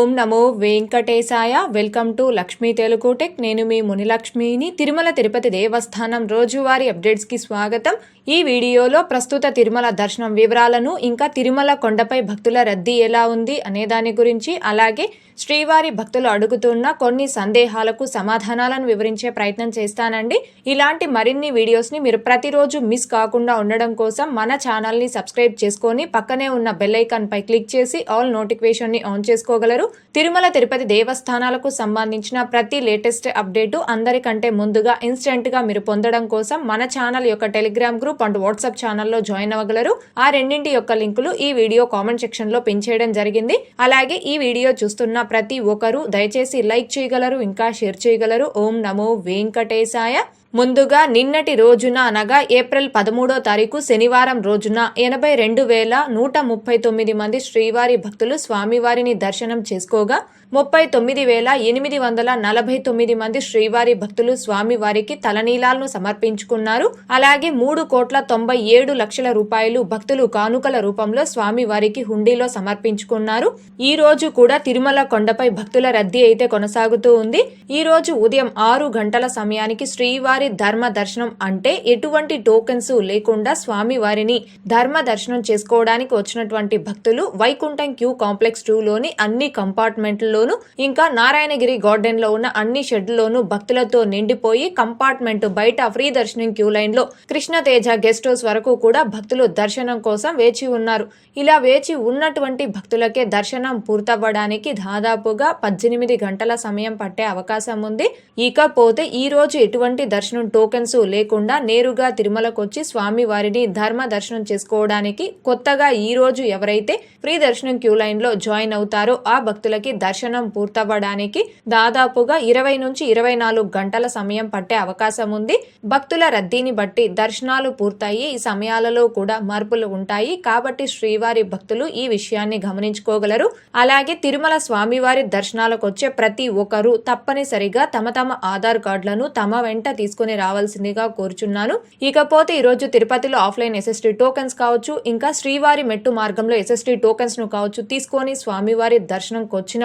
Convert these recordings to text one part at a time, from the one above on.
ఓం నమో వెంకటేశాయ. Welcome to Lakshmi Telugu tech. నేను మీ మునిలక్ష్మిని. తిరుమల తిరుపతి దేవస్థానం రోజువారీ అప్డేట్స్కి స్వాగతం. ఈ వీడియోలో ప్రస్తుత తిరుమల దర్శనం వివరాలను ఇంకా తిరుమల కొండపై భక్తుల రద్దీ ఎలా ఉంది అనే దాని గురించి అలాగే శ్రీవారి భక్తులు అడుగుతున్న కొన్ని సందేహాలకు సమాధానాలను వివరించే ప్రయత్నం చేస్తానండి. ఇలాంటి మరిన్ని వీడియోస్ని మీరు ప్రతిరోజు మిస్ కాకుండా ఉండడం కోసం మన ఛానల్ని సబ్స్క్రైబ్ చేసుకొని పక్కనే ఉన్న బెల్ ఐకాన్ పై క్లిక్ చేసి ఆల్ నోటిఫికేషన్ని ఆన్ చేసుకోగలరు. తిరుమల తిరుపతి దేవస్థానాలకు సంబంధించిన ప్రతి లేటెస్ట్ అప్డేటు అందరికంటే ముందుగా ఇన్స్టెంట్గా మీరు పొందడం కోసం మన ఛానల్ యొక్క టెలిగ్రామ్ గ్రూప్ అండ్ వాట్సాప్ ఛానల్లో జాయిన్ అవ్వగలరు. ఆ రెండింటి యొక్క లింకులు ఈ వీడియో కామెంట్ సెక్షన్లో పిన్ చేయడం జరిగింది. అలాగే ఈ వీడియో చూస్తున్న ప్రతి ఒక్కరూ దయచేసి లైక్ చేయగలరు ఇంకా షేర్ చేయగలరు. ఓం నమో వెంకటేశాయ. ముందుగా నిన్నటి రోజున అనగా ఏప్రిల్ పదమూడో తారీఖు శనివారం రోజున ఎనభై రెండు వేల నూట ముప్పై తొమ్మిది మంది శ్రీవారి భక్తులు స్వామివారిని దర్శనం చేసుకోగా ముప్పై తొమ్మిది వేల ఎనిమిది వందల నలభై తొమ్మిది మంది శ్రీవారి భక్తులు స్వామివారికి తలనీలాలను సమర్పించుకున్నారు. అలాగే మూడు కోట్ల తొంభై ఏడు లక్షల రూపాయలు భక్తులు కానుకల రూపంలో స్వామివారికి హుండీలో సమర్పించుకున్నారు. ఈ రోజు కూడా తిరుమల కొండపై భక్తుల రద్దీ అయితే కొనసాగుతూ ఉంది. ఈ రోజు ఉదయం ఆరు గంటల సమయానికి శ్రీవారి ధర్మ దర్శనం అంటే ఎటువంటి టోకెన్స్ లేకుండా స్వామివారిని ధర్మ దర్శనం చేసుకోవడానికి వచ్చినటువంటి భక్తులు వైకుంఠం క్యూ కాంప్లెక్స్ టూలోని లోని అన్ని లోను. ఇంకా నారాయణగిరి గార్డెన్లో ఉన్న అన్ని షెడ్లోనూ భక్తులతో నిండిపోయి కంపార్ట్మెంట్ బయట ఫ్రీ దర్శనం క్యూ లైన్లో కృష్ణతేజ గెస్ట్ హౌస్ వరకు కూడా భక్తులు దర్శనం కోసం వేచి ఉన్నారు. ఇలా వేచి ఉన్నటువంటి భక్తులకే దర్శనం పూర్తవ్వడానికి దాదాపుగా పద్దెనిమిది గంటల సమయం పట్టే అవకాశం ఉంది. ఇకపోతే ఈ రోజు ఎటువంటి దర్శనం టోకెన్స్ లేకుండా నేరుగా తిరుమలకు వచ్చి స్వామి వారిని ధర్మ దర్శనం చేసుకోవడానికి కొత్తగా ఈ రోజు ఎవరైతే ఫ్రీ దర్శనం క్యూ లైన్లో జాయిన్ అవుతారో ఆ భక్తులకి దర్శనం పూర్తవ్వడానికి దాదాపుగా ఇరవై నుంచి ఇరవై నాలుగు గంటల సమయం పట్టే అవకాశం ఉంది. భక్తుల రద్దీని బట్టి దర్శనాలు పూర్తయి ఈ సమయాలలో కూడా మార్పులు ఉంటాయి. కాబట్టి శ్రీవారి భక్తులు ఈ విషయాన్ని గమనించుకోగలరు. అలాగే తిరుమల స్వామివారి దర్శనాలకు వచ్చే ప్రతి ఒక్కరూ తప్పనిసరిగా తమ తమ ఆధార్ కార్డులను తమ వెంట తీసుకుని రావాల్సిందిగా కోరుచున్నాను. ఇకపోతే ఈ రోజు తిరుపతిలో ఆఫ్లైన్ ఎస్ఎస్టీ టోకెన్స్ కావచ్చు ఇంకా శ్రీవారి మెట్టు మార్గంలో ఎస్ఎస్టీ టోకెన్స్ను కావచ్చు తీసుకొని స్వామివారి దర్శనంకి వచ్చిన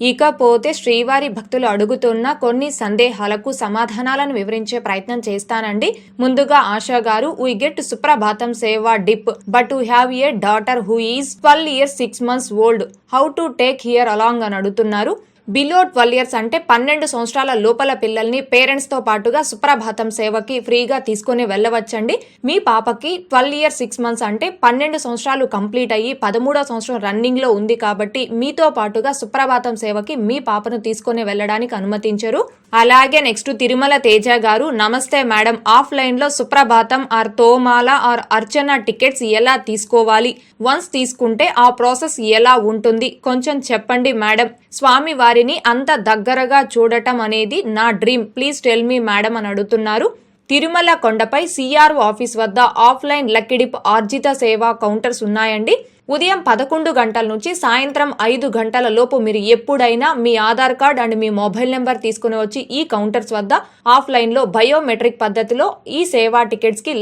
ఇకపోతే శ్రీవారి భక్తులు అడుగుతున్న కొన్ని సందేహాలకు సమాధానాలను వివరించే ప్రయత్నం చేస్తానండి. ముందుగా ఆశా గారు we get Suprabhatam seva dip but we have a daughter who is twelve years six months old. How to take her along అని అడుగుతున్నారు. బిలో ట్వెల్వ్ ఇయర్స్ అంటే పన్నెండు సంవత్సరాల లోపల పిల్లల్ని పేరెంట్స్తో పాటుగా సుప్రభాతం సేవకి ఫ్రీగా తీసుకుని వెళ్ళవచ్చండి. మీ పాపకి ట్వెల్వ్ ఇయర్స్ సిక్స్ మంత్స్ అంటే పన్నెండు సంవత్సరాలు కంప్లీట్ అయ్యి పదమూడో సంవత్సరం రన్నింగ్లో ఉంది కాబట్టి మీతో పాటుగా సుప్రభాతం సేవకి మీ పాపను తీసుకుని వెళ్ళడానికి అనుమతించరు. అలాగే నెక్స్ట్ తిరుమల తేజ గారు నమస్తే మేడం ఆఫ్లైన్లో Suprabhatam or Thomala or Archana tickets ఎలా తీసుకోవాలి? వన్స్ తీసుకుంటే ఆ ప్రాసెస్ ఎలా ఉంటుంది? కొంచెం చెప్పండి మేడం. స్వామి వారిని అంత దగ్గరగా చూడటం అనేది నా dream. Please tell me madam అని అడుగుతున్నారు. తిరుమల కొండపై సిఆర్ఓ ఆఫీస్ వద్ద ఆఫ్లైన్ లక్కిడిప్ ఆర్జిత సేవా కౌంటర్స్ ఉన్నాయండి. ఉదయం పదకొండు గంటల నుంచి సాయంత్రం ఐదు గంటల లోపు మీరు ఎప్పుడైనా మీ ఆధార్ కార్డ్ అండ్ మీ మొబైల్ నెంబర్ తీసుకుని వచ్చి ఈ కౌంటర్స్ వద్ద ఆఫ్లైన్లో బయోమెట్రిక్ పద్ధతిలో ఈ సేవా టికెట్స్కి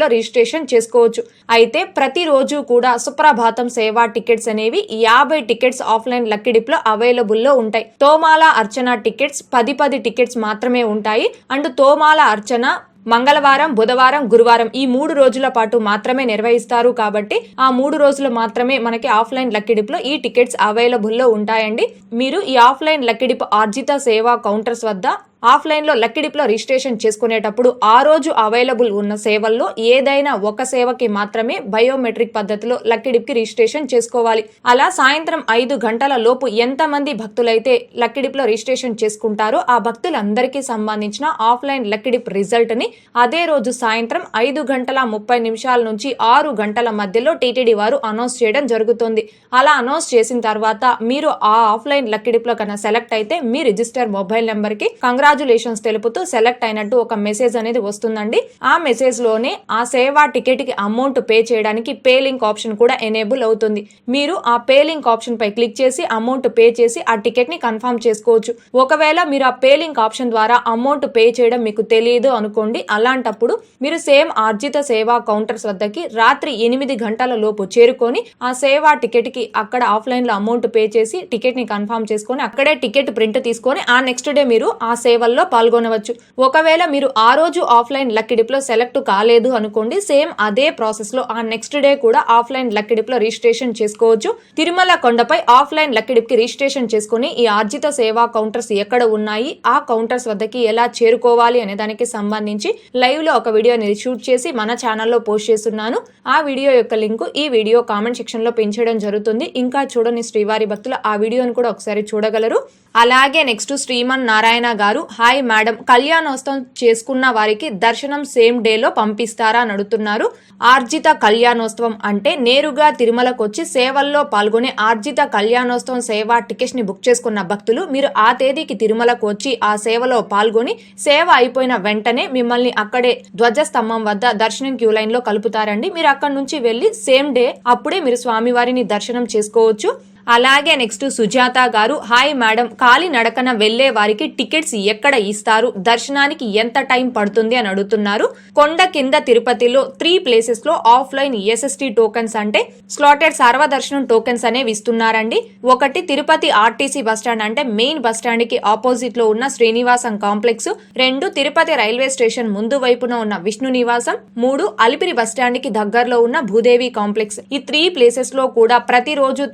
లో రిజిస్ట్రేషన్ చేసుకోవచ్చు. అయితే ప్రతిరోజు కూడా సుప్రభాతం సేవా టికెట్స్ అనేవి యాభై టికెట్స్ ఆఫ్లైన్ లక్కిడిప్లో లో అవైలబుల్లో ఉంటాయి. తోమాల అర్చన టికెట్స్ పది పది టికెట్స్ మాత్రమే ఉంటాయి. అండ్ తోమాల అర్చన మంగళవారం బుధవారం గురువారం ఈ మూడు రోజుల పాటు మాత్రమే నిర్వహిస్తారు కాబట్టి ఆ మూడు రోజులు మాత్రమే మనకి ఆఫ్లైన్ లక్కిడిపులో ఈ టికెట్స్ అవైలబుల్లో ఉంటాయండి. మీరు ఈ ఆఫ్లైన్ లక్కిడిపు ఆర్జిత సేవా కౌంటర్స్ వద్ద ఆఫ్లైన్లో లక్కిడిప్లో రిజిస్ట్రేషన్ చేసుకునేటప్పుడు ఆ రోజు అవైలబుల్ ఉన్న సేవల్లో ఏదైనా ఒక సేవకి మాత్రమే బయోమెట్రిక్ పద్ధతిలో లక్కిడిప్కి రిజిస్ట్రేషన్ చేసుకోవాలి. అలా సాయంత్రం ఐదు గంటల లోపు ఎంతమంది భక్తులైతే లక్కిడిప్లో రిజిస్ట్రేషన్ చేసుకుంటారో ఆ భక్తులందరికీ సంబంధించిన ఆఫ్లైన్ లక్కిడిప్ రిజల్ట్ని అదే రోజు సాయంత్రం ఐదు గంటల ముప్పై నిమిషాల నుంచి ఆరు గంటల మధ్యలో టీటీడీ వారు అనౌన్స్ చేయడం జరుగుతుంది. అలా అనౌన్స్ చేసిన తర్వాత మీరు ఆ ఆఫ్లైన్ లక్కిడిప్లో కన్నా సెలెక్ట్ అయితే మీ రిజిస్టర్ మొబైల్ నెంబర్కి కంగ్రా కంగ్రాచులేషన్స్ తెలుపుతూ సెలెక్ట్ అయినట్టు ఒక మెసేజ్ అనేది వస్తుందండి. ఆ మెసేజ్లోనే ఆ సేవా టికెట్కి అమౌంట్ పే చేయడానికి పే లింక్ ఆప్షన్ కూడా ఎనేబుల్ అవుతుంది. మీరు ఆ పే లింక్ ఆప్షన్ పై క్లిక్ చేసి అమౌంట్ పే చేసి ఆ టికెట్ని కన్ఫర్మ్ చేసుకోవచ్చు. ఒకవేళ మీరు ఆ పే లింక్ ఆప్షన్ ద్వారా అమౌంట్ పే చేయడం మీకు తెలియదు అనుకోండి అలాంటప్పుడు మీరు సేమ్ ఆర్జిత సేవా కౌంటర్స్ వద్దకి రాత్రి ఎనిమిది గంటల లోపు చేరుకొని ఆ సేవా టికెట్కి అక్కడ ఆఫ్లైన్లో అమౌంట్ పే చేసి టికెట్ని కన్ఫర్మ్ చేసుకొని అక్కడే టికెట్ ప్రింట్ తీసుకొని ఆ నెక్స్ట్ డే మీరు ఆ సేవ సేవల్లో పాల్గొనవచ్చు. ఒకవేళ మీరు ఆ రోజు ఆఫ్లైన్ లక్కీ సెలెక్ట్ కాలేదు అనుకోండి సేమ్ అదే ప్రాసెస్లో ఆ నెక్స్ట్ డే కూడా ఆఫ్లైన్ లక్కీ రిజిస్ట్రేషన్ చేసుకోవచ్చు. తిరుమల కొండపై ఆఫ్లైన్ లక్కీ డిప్కి రిజిస్ట్రేషన్ చేసుకుని ఈ ఆర్జిత సేవా కౌంటర్స్ ఎక్కడ ఉన్నాయి ఆ కౌంటర్స్ వద్దకి ఎలా చేరుకోవాలి అనే దానికి సంబంధించి లైవ్లో ఒక వీడియోని షూట్ చేసి మన ఛానల్లో పోస్ట్ చేస్తున్నాను. ఆ వీడియో యొక్క లింక్ ఈ వీడియో కామెంట్ సెక్షన్లో పెంచడం జరుగుతుంది. ఇంకా చూడని శ్రీవారి భక్తులు ఆ వీడియోను కూడా ఒకసారి చూడగలరు. అలాగే నెక్స్ట్ శ్రీమన్ నారాయణ గారు హాయ్ మేడం కళ్యాణోత్సవం చేసుకున్న వారికి దర్శనం సేమ్ డేలో పంపిస్తారా అని అడుగుతున్నారు. ఆర్జిత కళ్యాణోత్సవం అంటే నేరుగా తిరుమలకు వచ్చి సేవల్లో పాల్గొనే ఆర్జిత కళ్యాణోత్సవం సేవ టికెట్స్ని బుక్ చేసుకున్న భక్తులు మీరు ఆ తేదీకి తిరుమలకు వచ్చి ఆ సేవలో పాల్గొని సేవ అయిపోయిన వెంటనే మిమ్మల్ని అక్కడే ధ్వజస్తంభం వద్ద దర్శనం క్యూ లైన్లో కలుపుతారండి. మీరు అక్కడ నుంచి వెళ్ళి సేమ్ డే అప్పుడే మీరు స్వామివారిని దర్శనం చేసుకోవచ్చు. అలాగే నెక్స్ట్ సుజాత గారు హాయ్ మేడం కాలి నడకన వెళ్ళే వారికి టికెట్స్ ఎక్కడ ఇస్తారు? దర్శనానికి ఎంత టైం పడుతుంది? అని అడుగుతున్నారు. కొండ కింద తిరుపతిలో త్రీ ప్లేసెస్లో ఆఫ్లైన్ ఎస్ఎస్టి టోకెన్స్ అంటే స్లాటెడ్ సర్వదర్శనం టోకెన్స్ అనేవి ఇస్తున్నారండి. ఒకటి తిరుపతి ఆర్టీసీ బస్టాండ్ అంటే మెయిన్ బస్టాండ్కి ఆపోజిట్లో ఉన్న శ్రీనివాసం కాంప్లెక్స్. రెండు తిరుపతి రైల్వే స్టేషన్ ముందు వైపున ఉన్న విష్ణు నివాసం. మూడు అలిపిరి బస్టాండ్కి దగ్గరలో ఉన్న భూదేవి కాంప్లెక్స్. ఈ త్రీ ప్లేసెస్లో కూడా ప్రతిరోజు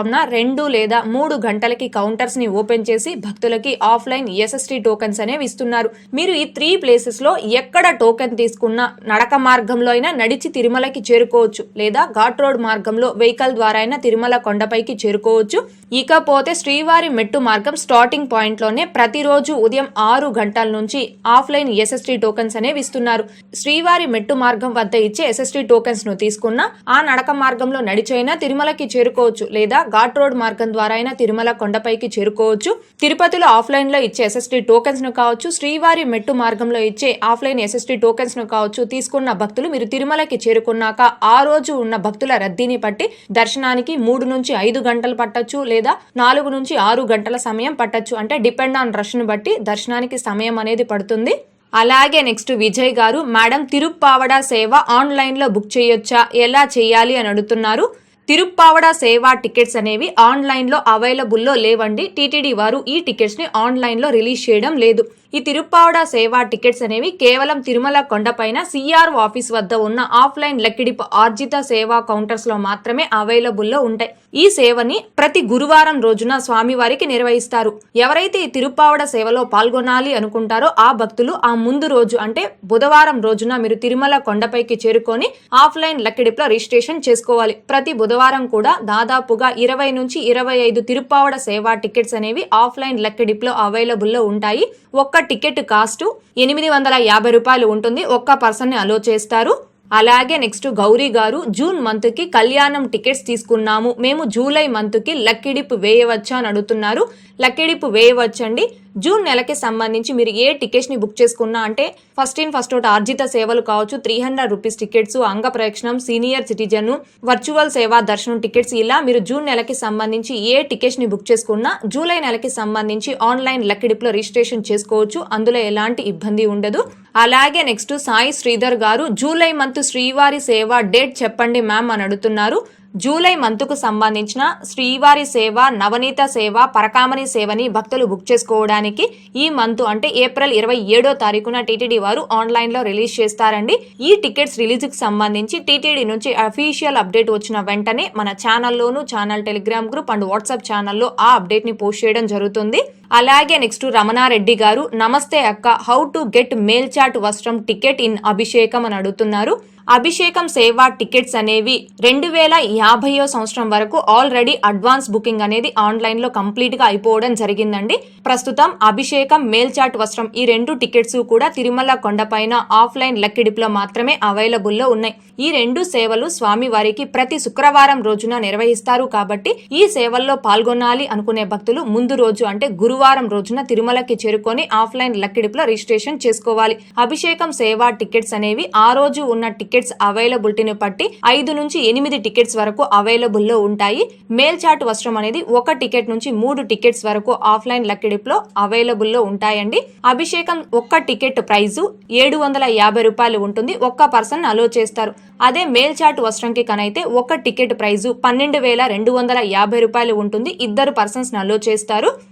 తెల్లవారుజామున రెండు లేదా మూడు గంటలకి కౌంటర్స్ని ఓపెన్ చేసి భక్తులకి ఆఫ్లైన్ ఎస్ఎస్టీ టోకెన్స్ అనేవి ఇస్తున్నారు. మీరు ఈ త్రీ ప్లేసెస్లో ఎక్కడ టోకెన్ తీసుకున్నా నడక మార్గంలో అయినా నడిచి తిరుమలకి చేరుకోవచ్చు లేదా ఘాట్ రోడ్ మార్గంలో వెహికల్ ద్వారా అయినా తిరుమల కొండపైకి చేరుకోవచ్చు. ఇకపోతే శ్రీవారి మెట్టు మార్గం స్టార్టింగ్ పాయింట్లోనే ప్రతిరోజు ఉదయం ఆరు గంటల నుంచి ఆఫ్లైన్ ఎస్ఎస్టీ టోకెన్స్ అనేవి ఇస్తున్నారు. శ్రీవారి మెట్టు మార్గం వద్ద ఇచ్చే ఎస్ఎస్టీ టోకెన్స్ను తీసుకున్న ఆ నడక మార్గంలో నడిచైనా తిరుమలకి చేరుకోవచ్చు లేదా ఘాట్ రోడ్ మార్గం ద్వారా అయినా తిరుమల కొండపైకి చేరుకోవచ్చు. తిరుపతిలో ఆఫ్లైన్లో ఇచ్చే ఎస్ఎస్టీ టోకెన్స్ను కావచ్చు శ్రీవారి మెట్టు మార్గంలో ఇచ్చే ఆఫ్లైన్ ఎస్ఎస్టీ టోకెన్స్ను కావచ్చు తీసుకున్న భక్తులు మీరు తిరుమలకి చేరుకున్నాక ఆ రోజు ఉన్న భక్తుల రద్దీని బట్టి దర్శనానికి మూడు నుంచి ఐదు గంటలు పట్టచ్చు లేదా నాలుగు నుంచి ఆరు గంటల సమయం పట్టచ్చు. అంటే డిపెండ్ ఆన్ రష్ను బట్టి దర్శనానికి సమయం అనేది పడుతుంది. అలాగే నెక్స్ట్ విజయ్ గారు మేడం తిరుప్పావడ సేవ ఆన్లైన్లో బుక్ చేయొచ్చా? ఎలా చేయాలి? అని అడుగుతున్నారు. తిరుప్పావడ సేవా టికెట్స్ అనేవి ఆన్లైన్లో అవైలబుల్లో లేవండి. టీటీడీ వారు ఈ టికెట్స్ని ఆన్లైన్లో రిలీజ్ చేయడం లేదు. ఈ తిరుప్పావడ సేవా టికెట్స్ అనేవి కేవలం తిరుమల కొండపైన సిఆర్ఓ ఆఫీస్ వద్ద ఉన్న ఆఫ్లైన్ లెక్కిడిపు ఆర్జిత సేవా కౌంటర్స్లో మాత్రమే అవైలబుల్లో ఉంటాయి. ఈ సేవని ప్రతి గురువారం రోజున స్వామివారికి నిర్వహిస్తారు. ఎవరైతే ఈ తిరుప్పావడ సేవలో పాల్గొనాలి అనుకుంటారో ఆ భక్తులు ఆ ముందు రోజు అంటే బుధవారం రోజున మీరు తిరుమల కొండపైకి చేరుకొని ఆఫ్లైన్ లక్కిడిప్లో రిజిస్ట్రేషన్ చేసుకోవాలి. ప్రతి బుధవారం కూడా దాదాపుగా ఇరవై నుంచి ఇరవై ఐదు తిరుప్పావడ సేవా టికెట్స్ అనేవి ఆఫ్లైన్ లక్కిడిప్లో అవైలబుల్లో ఉంటాయి. ఒక్క టికెట్ కాస్ట్ ఎనిమిది వందల యాభై రూపాయలు ఉంటుంది. ఒక్క పర్సన్ని అలో చేస్తారు. అలాగే నెక్స్ట్ గౌరీ గారు జూన్ మంత్కి కళ్యాణం టికెట్స్ తీసుకున్నాము. మేము జూలై మంత్కి లక్కిడిప్ వేయవచ్చా అని అడుగుతున్నారు. లక్కిడిప్ వేయవచ్చండి. జూన్ నెలకి సంబంధించి మీరు ఏ టికెట్స్ని బుక్ చేసుకున్నా అంటే ఫస్ట్ ఇన్ ఫస్ట్ అవుట్ ఆర్జిత సేవలు కావచ్చు త్రీ హండ్రెడ్ రూపీస్ టికెట్స్ అంగ ప్రయక్షణం సీనియర్ సిటిజన్ వర్చువల్ సేవా దర్శనం టికెట్స్ ఇలా మీరు జూన్ నెలకి సంబంధించి ఏ టికెట్స్ని బుక్ చేసుకున్నా జూలై నెలకి సంబంధించి ఆన్లైన్ లక్కిడిప్లో రిజిస్ట్రేషన్ చేసుకోవచ్చు. అందులో ఎలాంటి ఇబ్బంది ఉండదు. అలాగే నెక్స్ట్ సాయి శ్రీధర్ గారు జూలై మంత్ శ్రీవారి సేవ డేట్ చెప్పండి మ్యామ్ అని అడుగుతున్నారు. జూలై మంత్కు సంబంధించిన శ్రీవారి సేవ నవనీత సేవ పరకామణి సేవని భక్తులు బుక్ చేసుకోవడానికి ఈ మంత్ అంటే ఏప్రిల్ ఇరవై ఏడో తారీఖున టీటీడీ వారు ఆన్లైన్లో రిలీజ్ చేస్తారండి. ఈ టికెట్స్ రిలీజ్కి సంబంధించి టీటీడీ నుంచి అఫీషియల్ అప్డేట్ వచ్చిన వెంటనే మన ఛానల్లోను channel Telegram group and WhatsApp ఛానల్లో ఆ అప్డేట్ని పోస్ట్ చేయడం జరుగుతుంది. అలాగే నెక్స్ట్ రమణారెడ్డి గారు నమస్తే అక్క how to get Melchat Vastram ticket in Abhishekam అని అడుగుతున్నారు. అభిషేకం సేవా టికెట్స్ అనేవి రెండు వేల యాభైయో సంవత్సరం వరకు ఆల్రెడీ అడ్వాన్స్ బుకింగ్ అనేది ఆన్లైన్లో కంప్లీట్గా అయిపోవడం జరిగిందండి. ప్రస్తుతం అభిషేకం మేల్చాట్ వస్త్రం ఈ రెండు టికెట్స్ కూడా తిరుమల కొండపైన ఆఫ్లైన్ లక్కిడిపులో మాత్రమే అవైలబుల్లో ఉన్నాయి. ఈ రెండు సేవలు స్వామివారికి ప్రతి శుక్రవారం రోజున నిర్వహిస్తారు కాబట్టి ఈ సేవల్లో పాల్గొనాలి అనుకునే భక్తులు ముందు రోజు అంటే గురువారం రోజున తిరుమలకి చేరుకొని ఆఫ్లైన్ లక్కిడిపులో రిజిస్ట్రేషన్ చేసుకోవాలి. అభిషేకం సేవా టికెట్స్ అనేవి ఆ రోజు ఉన్న టికెట్స్ అవైలబిలిటీని బట్టి ఐదు నుంచి ఎనిమిది టికెట్స్ వరకు అవైలబుల్లో ఉంటాయి మేల్చాటు వస్త్రం అనేది ఒక టికెట్ నుంచి మూడు టికెట్స్ వరకు ఆఫ్లైన్ లక్కిడిపులో అవైలబుల్ అవైలబుల్లో ఉంటాయండి. అభిషేకం ఒక్క టికెట్ ప్రైజు ఏడు వందల యాభై రూపాయలు ఉంటుంది. ఒక్క పర్సన్ అలో చేస్తారు. అదే మేల్చాటు వస్త్రంకి కనైతే ఒక టికెట్ ప్రైజు పన్నెండు వేల రెండు వందల యాభై రూపాయలు ఉంటుంది. ఇద్దరు పర్సన్స్ అలో చేస్తారు.